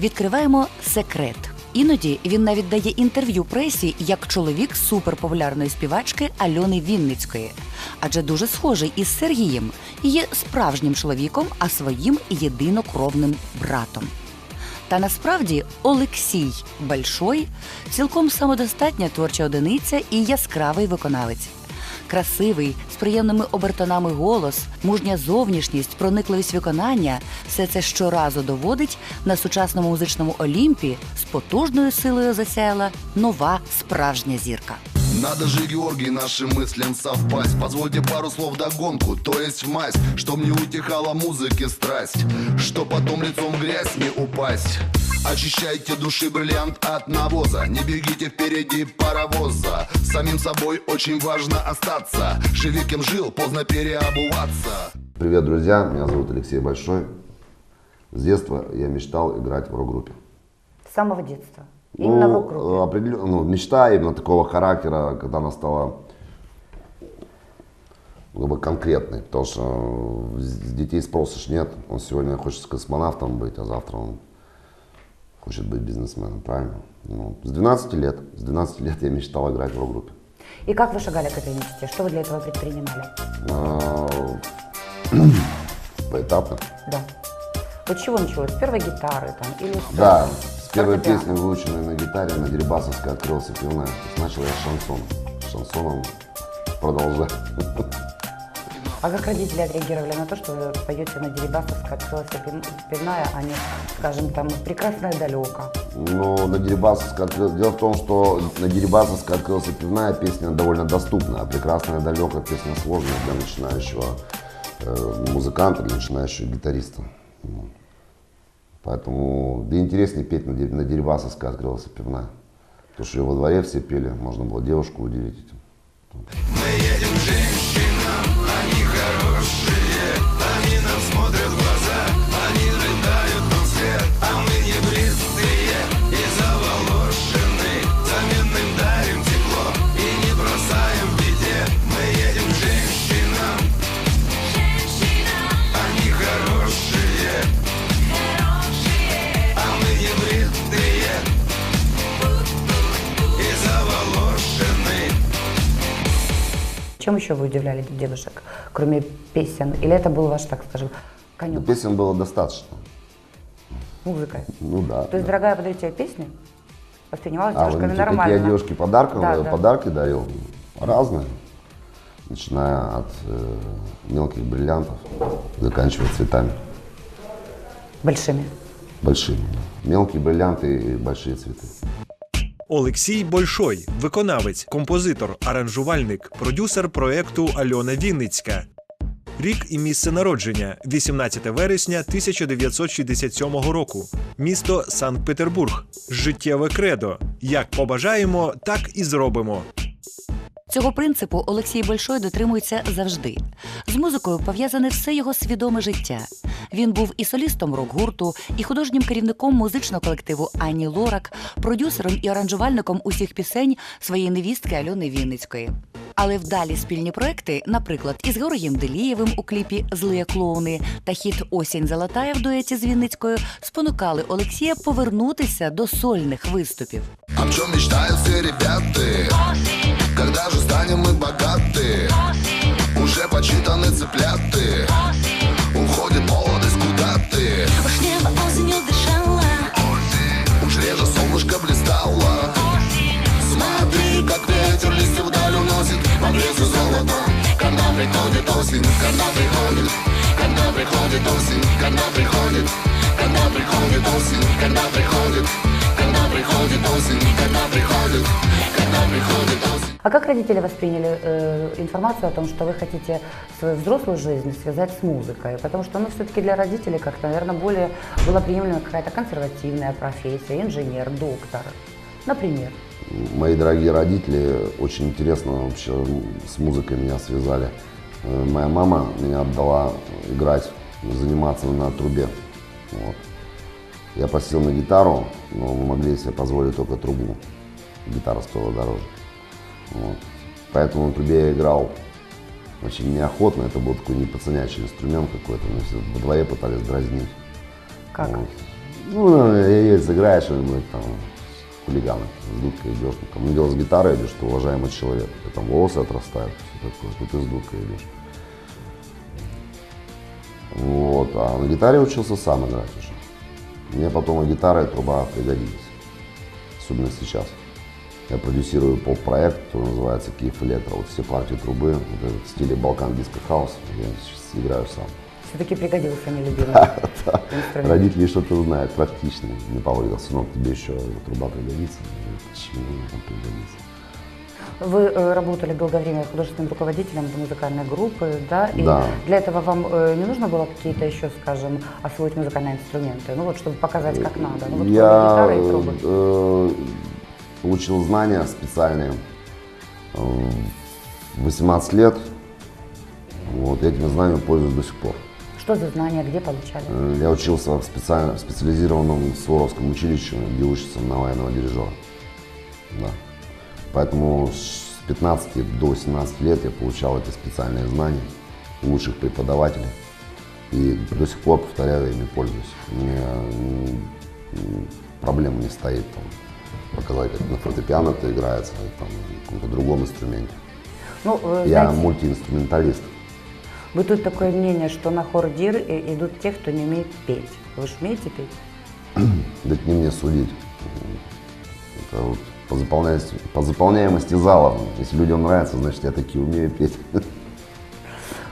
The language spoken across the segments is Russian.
Відкриваємо секрет. Іноді він навіть дає інтерв'ю пресі як чоловік суперпопулярної співачки Альони Вінницької, адже дуже схожий із Сергієм і є справжнім чоловіком, а своїм єдинокровним братом. Та насправді Олексій Большой цілком самодостатня творча одиниця і яскравий виконавець. Красивий, з приємними обертонами голос, мужня зовнішність, проникливість виконання все це щоразу доводить на сучасному музичному олімпі з потужною силою засяяла нова справжня зірка. Надо же, Георгий, нашим мыслям совпасть Позвольте пару слов догонку, то есть в масть Чтоб не утихала музыки страсть Чтоб потом лицом в грязь не упасть Очищайте души бриллиант от навоза Не бегите впереди паровоза Самим собой очень важно остаться Живи кем жил, поздно переобуваться Привет, друзья! Меня зовут Алексей Большой. С детства я мечтал играть в рок-группе. С самого детства. Именно в ну, рок-группе. определен- ну, мечта именно такого характера, когда она стала ну, как бы конкретной, потому что с с детей спроса ж нет. Он сегодня хочет космонавтом быть, а завтра он хочет быть бизнесменом, правильно? Ну, с 12 лет, с 12 лет я мечтал играть в рок-группе. И как вы шагали к этой мечте? Что вы для этого предпринимали? А, Поэтапно. Да. Вот чего началось? С первой гитары там или с Да, с первой песни, выученной на гитаре, на Дерибасовской открылся пивная. Начал я с шансона. Шансоном продолжаю. А как родители отреагировали на то, что вы поете на Дерибасовской, открылась пив- пивная, а не, скажем, там, прекрасная далека? Но на Дерибасовской открыл... Дело в том, что на Дерибасовской открылся пивная, песня довольно доступная. А прекрасная далека песня сложная для начинающего э, музыканта, для начинающего гитариста. Ну, Поэтому, да интереснее петь на, на Дерибасовской открылась пивная. Потому что ее во дворе все пели, можно было девушку удивить этим. Чем еще вы удивляли девушек, кроме песен? Или это был ваш, так скажем, конек? песен было достаточно. Музыка. Ну да. То есть, да. дорогая, подарю тебе песню? Воспринималась А, девушками видите, нормально? какие я девушке подарков, Да, э, да. подарки дарил? Разные. Начиная от э, мелких бриллиантов, заканчивая цветами. Большими. Большими. Мелкие бриллианты и большие цветы. Олексій Большой, виконавець, композитор, аранжувальник, продюсер проекту Альона Вінницька. Рік і місце народження 18 вересня 1967 року. Місто Санкт-Петербург. Життєве кредо. Як побажаємо, так і зробимо. Цього принципу Олексій Большой дотримується завжди. З музикою пов'язане все його свідоме життя. Він був і солістом рок-гурту, і художнім керівником музичного колективу Ані Лорак, продюсером і аранжувальником усіх пісень своєї невістки Альони Вінницької. Але вдалі спільні проекти, наприклад, із Георгієм Делієвим у кліпі Злиє клоуни та хіт Осінь Золотая в дуеті з Вінницькою спонукали Олексія повернутися до сольних виступів. О чем мечтают все ребята? Когда же станем мы богаты? Уже почитаны цыпляты Осень, когда приходит Когда приходит осень, когда приходит Когда приходит осень, когда приходит Когда приходит осень, когда приходит Когда приходит осень А как родители восприняли э, информацию о том, что вы хотите свою взрослую жизнь связать с музыкой? Потому что, ну, все-таки для родителей как-то, наверное, более была приемлема какая-то консервативная профессия, инженер, доктор, например. Мои дорогие родители очень интересно вообще с музыкой меня связали. Э, Моя мама меня отдала играть, заниматься на трубе. Вот. Я просил на гитару, но мы могли себе позволить только трубу. Гитара стоила дороже. Вот. Поэтому на трубе я играл очень неохотно. Это был такой непацанячий инструмент какой-то. Мы все во дворе пытались дразнить. Как? Вот. Ну, ей сыграешь, что-нибудь там, хулиганы, с дудкой идешь. Ну, Кому дело с гитарой идешь, ты уважаемый человек. Тебя там волосы отрастают, все такое, тут ты с дудкой идешь. Вот, а на гитаре учился сам играть уже. Мне потом и гитара, и труба пригодились. Особенно сейчас. Я продюсирую поп-проект, который называется Киев Электро. Вот все партии трубы, вот в стиле Балкан Диско Хаус, я сейчас играю сам. Все-таки пригодился нелюбимый инструмент. Родители что-то знают, практично. Не Павел сынок, тебе еще труба пригодится. Почему там пригодится? Вы э, работали долгое время художественным руководителем музыкальной группы, да? И Да. для этого вам э, не нужно было какие-то еще, скажем, освоить музыкальные инструменты? Ну вот, чтобы показать, как надо. Ну вот Я э, получил знания специальные э, в 18 лет. Вот, этими знаниями пользуюсь до сих пор. Что за знания, где получали? Э, Я учился в специально, в специализированном Суворовском училище, где учится на военного дирижера. Да. Поэтому с 15 до 18 лет я получал эти специальные знания у лучших преподавателей. И до сих пор, повторяю, ими пользуюсь. Мне проблема не стоит там, показать, как на фортепиано это играется, там, на каком-то другом инструменте. Ну, э, Я знаете, мультиинструменталист. Бытует такое мнение, что на хор ДИР идут те, кто не умеет петь. Вы же умеете петь? Да не мне судить. Это вот по заполняемости, по заполняемости зала. Если людям нравится, значит я таки умею петь.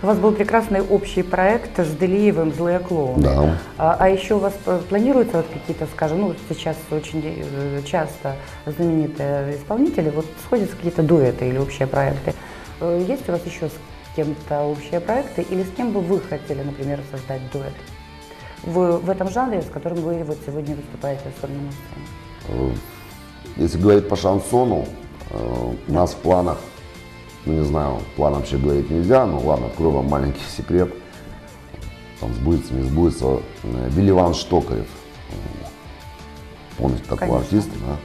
У вас был прекрасный общий проект с Делиевым «Злые клоуны». Да. А, а еще у вас п- планируется вот какие-то, скажем, ну, сейчас очень э, часто знаменитые исполнители, вот сходятся какие-то дуэты или общие проекты. Э, Есть у вас еще с кем-то общие проекты или с кем бы вы хотели, например, создать дуэт? В, в этом жанре, с которым вы вот сегодня выступаете особенно на сцене. Э, Если говорить по шансону, э, у нас в планах, ну не знаю, план вообще говорить нельзя, но ладно, открою вам маленький секрет. Там сбудется, не сбудется. Э, Билли Ван Штокарев. Э, Помните такого Конечно. артиста, да?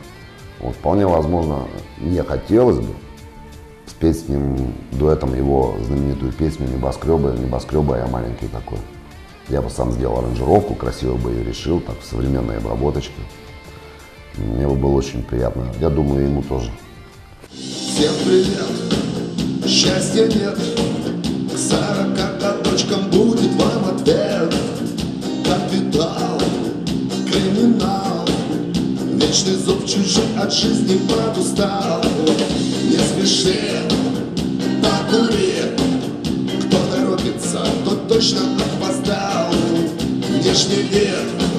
Вот, вполне возможно, мне хотелось бы с ним дуэтом его знаменитую песню «Небоскребы, небоскребы, я маленький такой». Я бы сам сделал аранжировку, красиво бы ее решил, так, в современной обработочке. Мне бы было очень приятно. Я думаю, ему тоже. Всем привет, счастья нет К сорока точкам будет вам ответ Капитал, криминал Вечный зуб чужой от жизни подустал Не спеши, покури. Кто торопится, тот точно опоздал. Внешний вид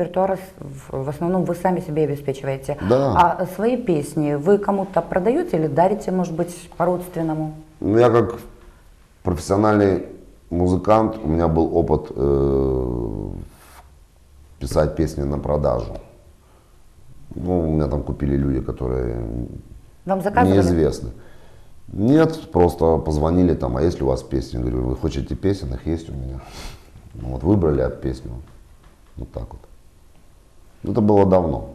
репертуар в основном вы сами себе обеспечиваете. Да. А свои песни вы кому-то продаете или дарите, может быть, по-родственному? Ну, я как профессиональный музыкант, у меня был опыт э, писать песни на продажу. Ну, у меня там купили люди, которые Вам заказывали? неизвестны. Нет, просто позвонили там, а есть ли у вас песни? Я говорю, вы хотите песен? Их есть у меня. Ну, вот выбрали песню. Вот так вот. Это было давно.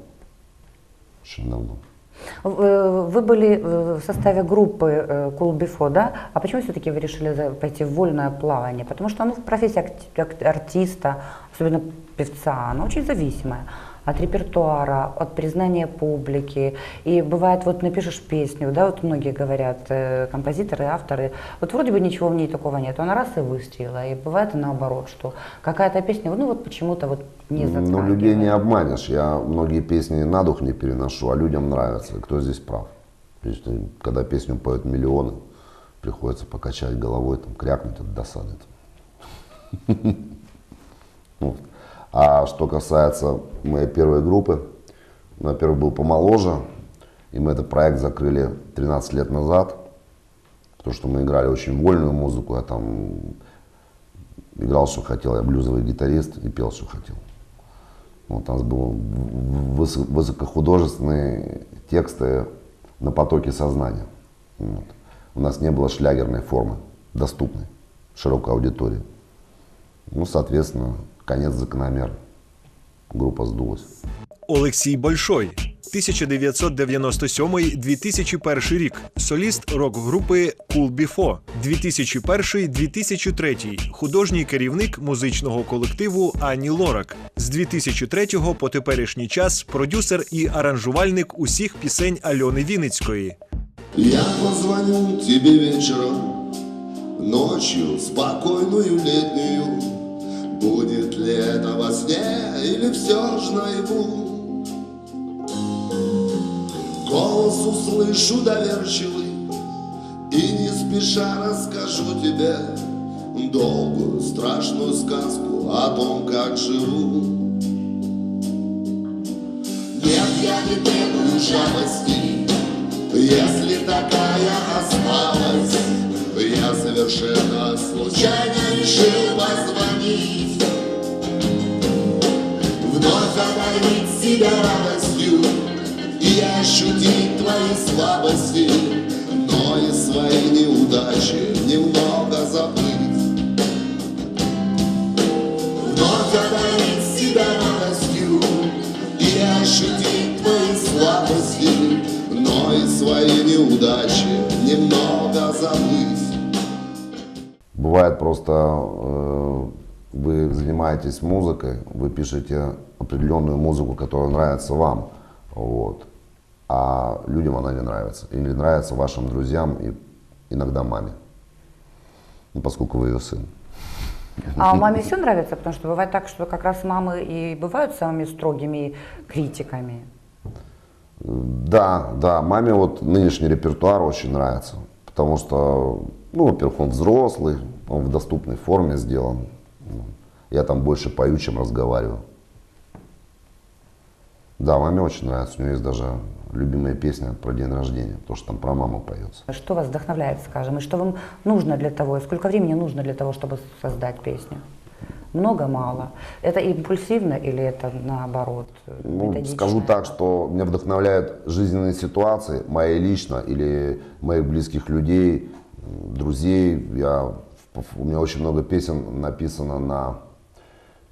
Очень давно. Вы вы были э, в составе группы э, Cool Before, да? А почему все-таки вы решили пойти в вольное плавание? Потому что ну, профессия ак- артиста, особенно певца, она очень зависимая от репертуара, от признания публики. И бывает, вот напишешь песню, да, вот многие говорят, э, композиторы, авторы, вот вроде бы ничего в ней такого нет, она раз и выстрелила. И бывает и наоборот, что какая-то песня, ну вот почему-то вот не Но затрагивает. людей не обманешь. Я многие песни на дух не переношу, а людям нравится. Кто здесь прав? Э, когда песню поют миллионы, приходится покачать головой, там, крякнуть от досады. Вот. А что касается моей первой группы, ну, во-первых, был помоложе, и мы этот проект закрыли 13 лет назад, То, что мы играли очень вольную музыку, я там играл, что хотел, я блюзовый гитарист и пел, что хотел. Вот, у нас были высо- высокохудожественные тексты на потоке сознания. Вот. У нас не было шлягерной формы, доступной широкой аудитории. Ну, соответственно, конец закономерен. Группа сдулась. Олексій Большой, 1997-2001 рік. Соліст рок-групи Cool Before. 2001-2003. Художній керівник музичного колективу Ані Лорак. З 2003 по теперішній час продюсер і аранжувальник усіх пісень Альони Вінницької. Я позвоню тебе вечером, ночью спокойную летнюю. Будет ли это во сне или все ж наяву? Голос услышу доверчивый И не спеша расскажу тебе Долгую страшную сказку о том, как живу. Нет, я не требую жалости. Если такая осталась Я совершенно случайно решил позвонить Вновь одарить себя радостью И ощутить твои слабости Но и свои неудачи немного забыть. Вновь одарить себя радостью И ощутить твои слабости Но и свои неудачи немного забыть. Бывает просто, э, вы занимаетесь музыкой, вы пишете определенную музыку, которая нравится вам, вот, а людям она не нравится. Или нравится вашим друзьям и иногда маме, ну, поскольку вы ее сын. А маме все нравится, потому что бывает так, что как раз мамы и бывают самыми строгими критиками. Да, да, маме вот нынешний репертуар очень нравится, потому что, ну, во-первых, он взрослый, он в доступной форме сделан. Я там больше пою, чем разговариваю. Да, маме очень нравится. У нее есть даже любимая песня про день рождения, потому что там про маму поется. Что вас вдохновляет, скажем, и что вам нужно для того, и сколько времени нужно для того, чтобы создать песню? Много, мало. Это импульсивно или это наоборот? Ну, методично? скажу так, что меня вдохновляют жизненные ситуации, мои лично или моих близких людей, друзей. Я, у меня очень много песен написано на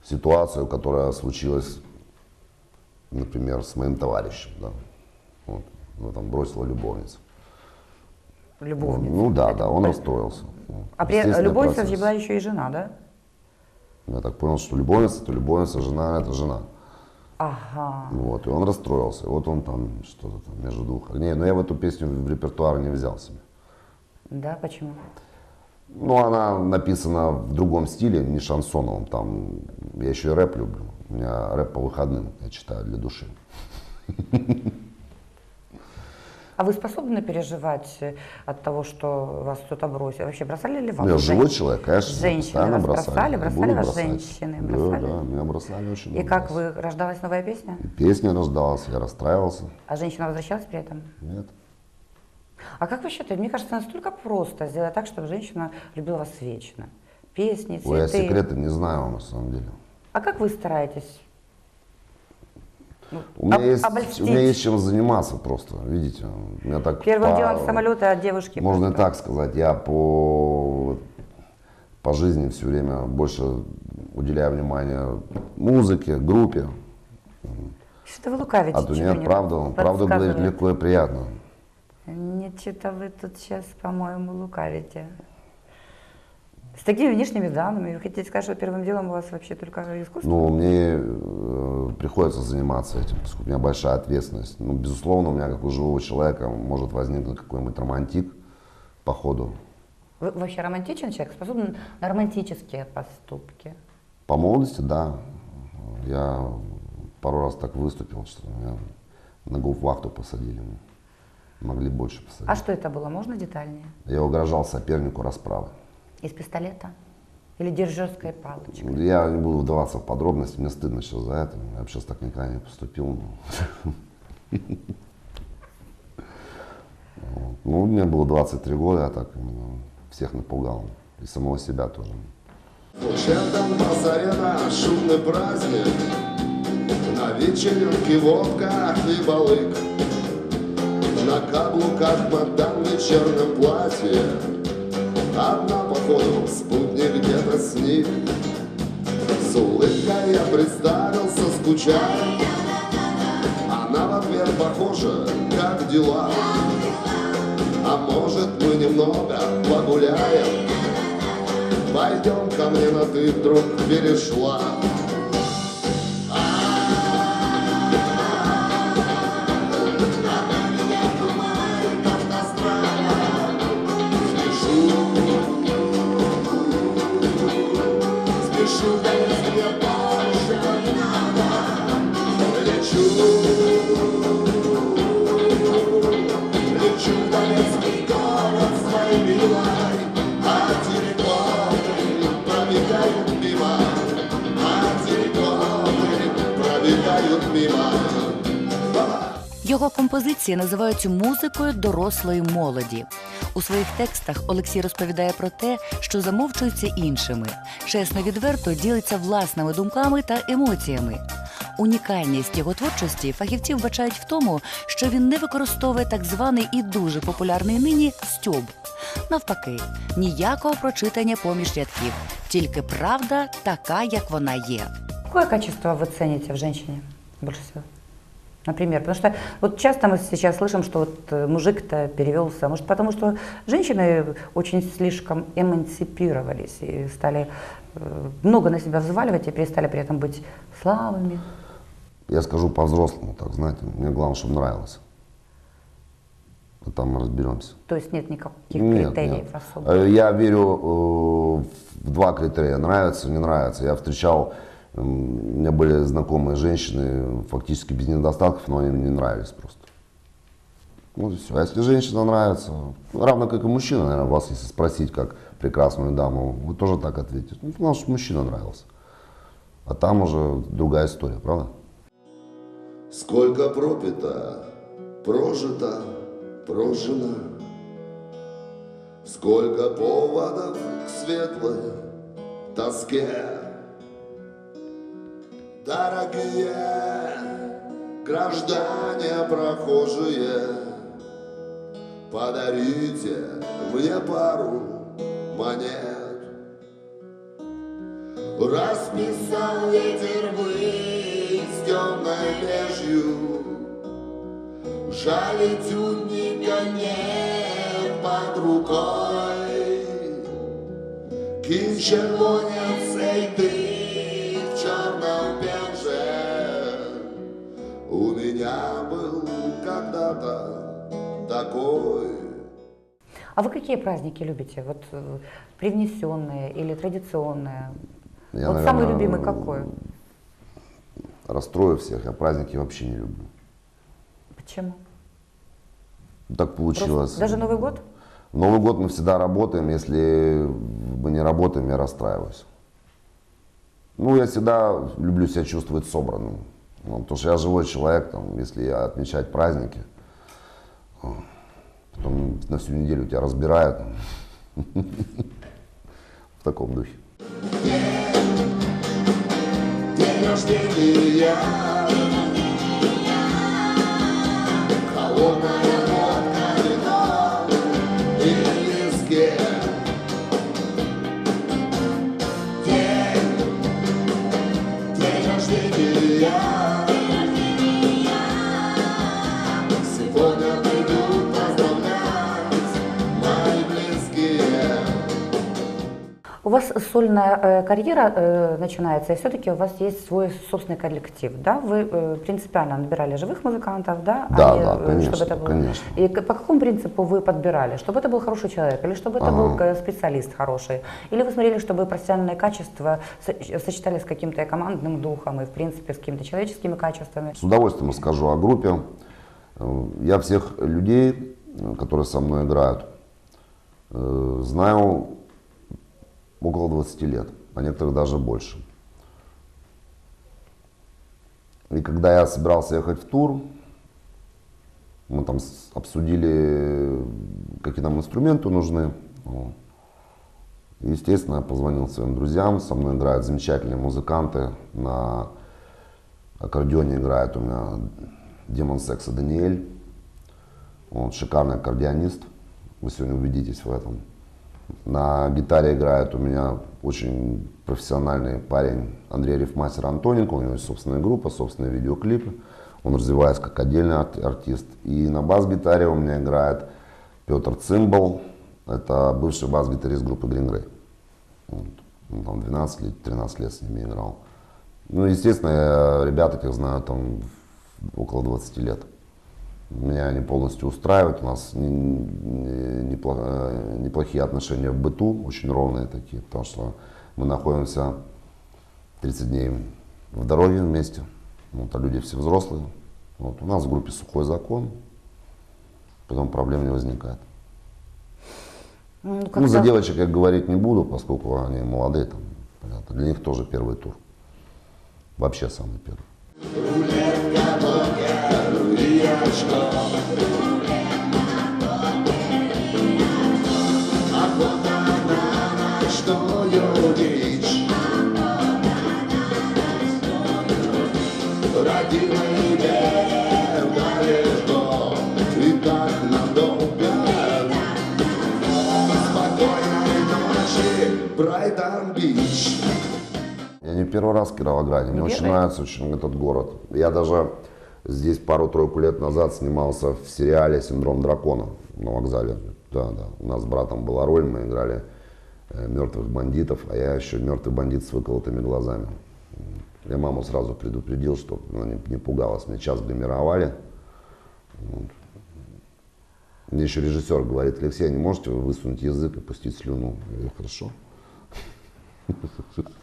ситуацию, которая случилась, например, с моим товарищем. Да. Вот. Его там бросила любовница. Любовница. Ну да, да, он расстроился. А при любовница процесс. была еще и жена, да? Я так понял, что любовница, то любовница, жена это жена. Ага. Вот, и он расстроился. Вот он там что-то там между двух огней. Но я в эту песню в репертуар не взял себе. Да, почему? Ну, она написана в другом стиле, не шансоновом. Там я еще и рэп люблю. У меня рэп по выходным, я читаю для души. А вы способны переживать э, от того, что вас кто-то бросил? Вообще бросали ли вас? Я живой человек, конечно. Женщины вас бросали. бросали? Бросали вас бросать. женщины? Да, Бросали? да, меня бросали очень И много как раз. вы, рождалась новая песня? И песня рождалась, я расстраивался. А женщина возвращалась при этом? Нет. А как вы считаете, мне кажется, настолько просто сделать так, чтобы женщина любила вас вечно? Песни, цветы. Ой, я секреты не знаю, на самом деле. А как вы стараетесь? У меня, об- есть, обольстить? у меня есть чем заниматься просто, видите. У меня так Первым по- делом самолеты от девушки. Можно и просто. так сказать. Я по, по жизни все время больше уделяю внимание музыке, группе. Что вы лукавите? А то нет, не правду, правду говорить легко и приятно. Нет, что-то вы тут сейчас, по-моему, лукавите. С такими внешними данными, вы хотите сказать, что первым делом у вас вообще только искусство? Ну, мне э, приходится заниматься этим, поскольку у меня большая ответственность. Ну, безусловно, у меня, как у живого человека, может возникнуть какой-нибудь романтик по ходу. Вы вообще романтичен человек, способен на романтические поступки? По молодости, да. Я пару раз так выступил, что меня на гауптвахту посадили. Могли больше посадить. А что это было? Можно детальнее? Я угрожал сопернику расправы. Из пистолета? Или дирижерской палочки? Я не буду вдаваться в подробности, мне стыдно сейчас за это. Я сейчас так никогда не поступил. но- Вот. Ну, мне было 23 года, я так именно всех напугал. И самого себя тоже. Чем Базарена шумный праздник На вечеринке водка и балык На каблуках мадам в вечернем платье. Одна походу спутник где-то с них С улыбкой я представился, скучая Она в ответ похожа, как дела. А может мы немного погуляем? Пойдем ко мне на ты вдруг перешла Його композиції називаються музикою дорослої молоді. У своїх текстах Олексій розповідає про те, що замовчується іншими, чесно відверто ділиться власними думками та емоціями. Унікальність його творчості фахівці вбачають в тому, що він не використовує так званий і дуже популярний нині стьоб. Навпаки, ніякого прочитання поміж рядків, тільки правда така, як вона є. Какое качество вы цените в женщине больше всего? Например, потому что вот часто мы сейчас слышим, что вот э, мужик-то перевелся, может потому что женщины очень слишком эмансипировались и стали э, много на себя взваливать и перестали при этом быть слабыми. Я скажу по-взрослому, так, знаете, мне главное, чтобы нравилось. А там мы разберемся. То есть нет никаких Нет, критериев нет. особо. Э, Я верю в два критерия. Нравится, не нравится. Я встречал, у меня были знакомые женщины фактически без недостатков, но они мне не нравились просто. Вот и все. А если женщина нравится, ну, равно как и мужчина, наверное, вас, если спросить, как прекрасную даму, вы тоже так ответите. Ну, потому что мужчина нравился. А там уже другая история, правда? Сколько пропито, прожито, прожено Сколько поводов к светлой тоске Дорогие граждане прохожие Подарите мне пару монет. Расписал ветер быть темной пешью Жаль, тюнника нет под рукой. Кінь червонець, когда-то такой А вы какие праздники любите? Вот э, привнесенные или традиционные? Я, вот самый наверное, любимый какой? Расстрою всех, я праздники вообще не люблю. Почему? Так получилось. Просто даже Новый год? Новый год мы всегда работаем, если мы не работаем, я расстраиваюсь. Ну, я всегда люблю себя чувствовать собранным. Ну, потому что я живой человек, там, если я отмечать праздники, потом на всю неделю тебя разбирают. В таком духе. День рождения Холодная вас сольная э, карьера э, начинается, и все-таки у вас есть свой собственный коллектив, да? Вы э, принципиально набирали живых музыкантов, да? Да, не, да, конечно, чтобы это было... конечно. И по какому принципу вы подбирали? Чтобы это был хороший человек, или чтобы это был Ага. э, специалист хороший? Или вы смотрели, чтобы профессиональные качества со- сочетались с каким-то командным духом, и, в принципе, с какими-то человеческими качествами? С удовольствием расскажу о группе. Я всех людей, которые со мной играют, знаю около 20 лет, а некоторых даже больше. И когда я собирался ехать в тур, Мы там обсудили, какие нам инструменты нужны. Естественно, я позвонил своим друзьям. Со мной играют замечательные музыканты. На аккордеоне играет у меня демон секса Даниэль. Он шикарный аккордеонист. Вы сегодня убедитесь в этом. На гитаре играет у меня очень профессиональный парень Андрей Рифмастер Антоненко. У него есть собственная группа, собственные видеоклипы. Он развивается как отдельный ар- артист. И на бас-гитаре у меня играет Петр Цимбал. Это бывший бас-гитарист группы Green Grey. Вот. Он там 12 лет, 13 лет с ними играл. Ну, естественно, я ребят этих знаю там около 20 лет. Меня они полностью устраивают. У нас э, неплохие отношения в быту, очень ровные такие, потому что мы находимся 30 дней в дороге вместе. Вот, а люди все взрослые. Вот, у нас в группе сухой закон, потом проблем не возникает. Ну, Ну, за девочек я говорить не буду, поскольку они молодые, там, понятно. Для них тоже первый тур. Вообще самый первый. Я не первый раз в Кировограде. Мне Не очень нравится очень этот город. Я даже здесь пару-тройку лет назад снимался в сериале «Синдром дракона» на вокзале. Да, да. У нас с братом была роль, мы играли э, мертвых бандитов, а я еще мертвый бандит с выколотыми глазами. Я маму сразу предупредил, чтобы она не, не пугалась. Мне час гримировали. Вот. Мне еще режиссер говорит, Алексей, не можете вы высунуть язык и пустить слюну? Я говорю, хорошо.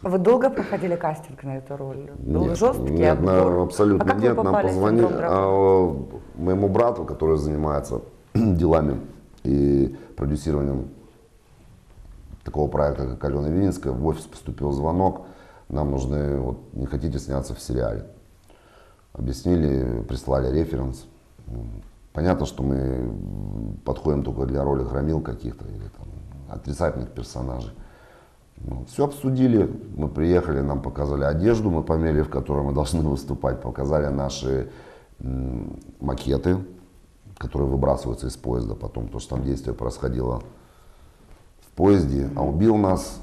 Вы долго проходили кастинг на эту роль? Был Нет, жесткий нет, отбор? на- абсолютно а как нет. Вы Нам позвонили а, моему брату, который занимается делами и продюсированием такого проекта, как Алена Винницкая, в офис поступил звонок. Нам нужны, вот, не хотите сняться в сериале. Объяснили, прислали референс. Понятно, что мы подходим только для роли громил каких-то или там, отрицательных персонажей. Все обсудили, мы приехали, нам показали одежду, мы померили, в которой мы должны выступать, показали наши макеты, которые выбрасываются из поезда потом, потому что там действие происходило в поезде, а убил нас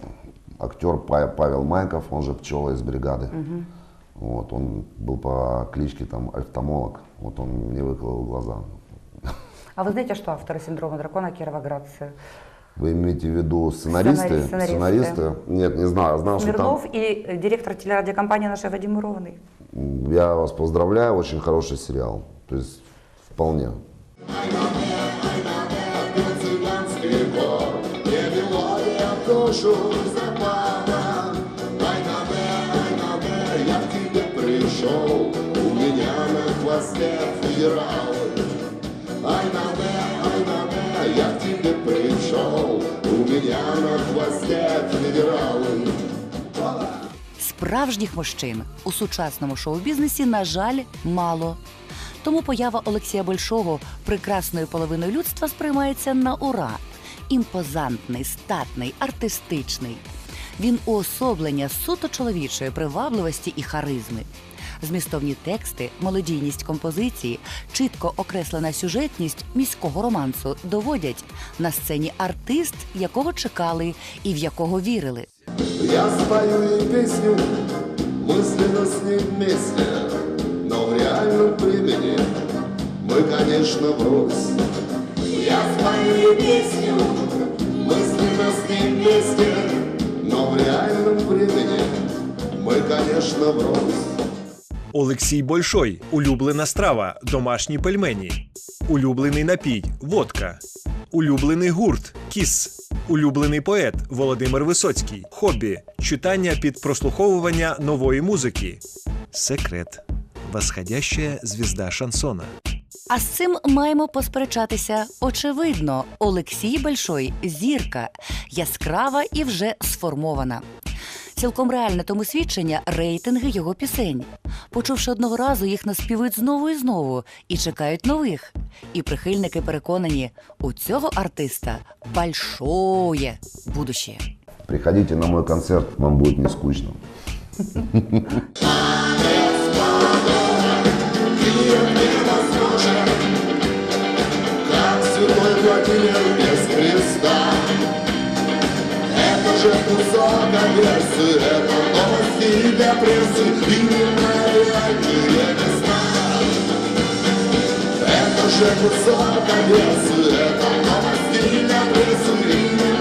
актер Па- Павел Майков, он же Пчела из бригады. Вот, он был по кличке там Альфтомолог, вот он мне выколол глаза. А вы знаете, что авторы «Синдрома дракона» кировоградцы? Вы имеете в виду сценаристы? Сценари- сценаристы. Нет, не знаю, знал, что там... Смирнов и директор телерадиокомпании нашей Вадим Мурованный. Я вас поздравляю, очень хороший сериал. То есть вполне. Пришел, у меня на хвосте федерал. Ай на на хвосте. Справжніх мужчин у сучасному шоу-бізнесі, на жаль, мало. Тому поява Олексія Большого прекрасною половиною людства сприймається на ура. Імпозантний, статний, артистичний. Він уособлення суто чоловічої привабливості і харизми Змістовні тексти, мелодійність композиції, чітко окреслена сюжетність міського романсу доводять на сцені артист, якого чекали і в якого вірили. Я спою ей песню, мысленно с ней вместе, но в реальном времени мы, конечно, врозь. Я спою ей песню, мысленно с ней вместе, но в реальном времени мы, конечно, врозь. Олексій Большой. Улюблена страва, домашні пельмені, улюблений напій. Водка, улюблений гурт. Кіс, улюблений поет. Володимир Висоцький, хобі. Читання під прослуховування нової музики. Секрет. Восходящая звізда шансона. А з цим маємо посперечатися. Очевидно, Олексій Большой зірка, яскрава і вже сформована. Цілком реальне тому свідчення рейтинги його пісень. Почувши одного разу, їх наспівують знову і знову і чекають нових. І прихильники переконані, у цього артиста большое будущее. Приходите на мой концерт, вам будет не скучно. же кусок Одессы Это новости для прессы реальные места Это же кусок Одессы Это новости для прессы